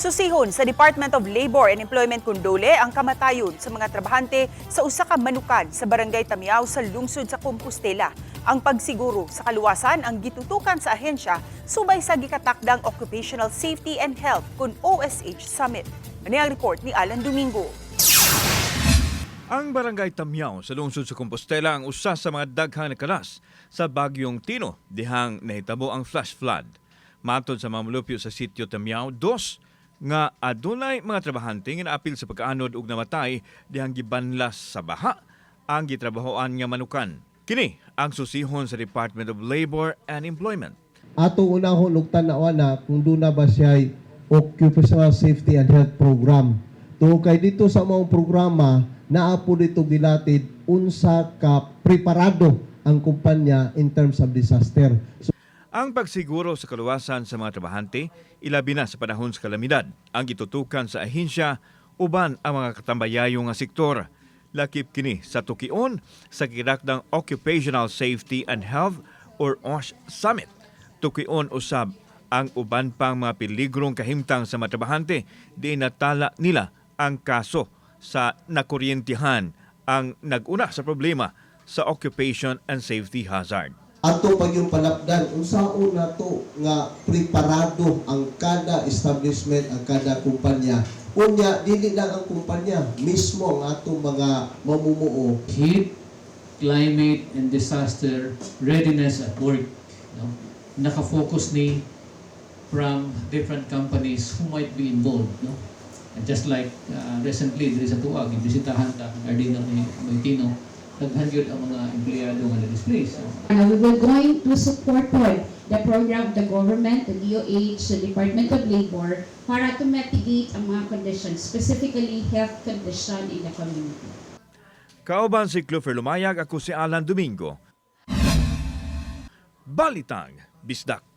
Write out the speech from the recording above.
Susihon sa Department of Labor and Employment Kundole ang kamatayon sa mga trabahante sa usa ka manukan sa Barangay Tamiao sa lungsod sa Compostela. Ang pagsiguro sa kaluwasan ang gitutukan sa ahensya subay sa gikatakdang Occupational Safety and Health kun OSH Summit. Ano ang report ni Alan Domingo? Ang Barangay Tamyaw sa lungsod sa Compostela ang usa sa mga daghang nakalas sa bagyong Tino dihang nahitabo ang flash flood. Matod sa mamulupyo sa sitio Tamyaw, dos nga adunay mga trabahante nga naapil sa pagkaanod ug namatay dihang gibanlas sa baha ang gitrabahoan nga manukan. Kini ang susihon sa Department of Labor and Employment. ato unahon ug tan-awan na kung doon na ba siya occupational safety and health program. To kay dito sa mga programa naa po dito gilatid unsa ka preparado ang kumpanya in terms of disaster. So, Ang pagsiguro sa kaluwasan sa mga trabahante, ilabi na sa panahon sa kalamidad, ang gitutukan sa ahensya uban ang mga katambayayong nga sektor. Lakip kini sa tukion sa kidakdang Occupational Safety and Health or OSH Summit. Tukion usab ang uban pang mga peligrong kahimtang sa mga trabahante di natala nila ang kaso sa nakuryentihan ang naguna sa problema sa occupation and safety hazard. Ato pag yung palapdan unsaon na to nga preparado ang kada establishment ang kada kumpanya unya dili lang ang kumpanya mismo ang atong mga mamumuo heat, climate, and disaster readiness at work. No? Naka-focus ni from different companies who might be involved. No? And just like uh, recently, there is a tuwag, ibisitahan ta ang Ardino ni Moitino, daghan yun ang mga empleyado nga na-displace. Uh, we will going to support po the program of the government, the DOH, the Department of Labor, para to mitigate ang mga conditions, specifically health condition in the community. Kauban si Clufer Lumayag, ako si Alan Domingo. Balitang, Bisdak.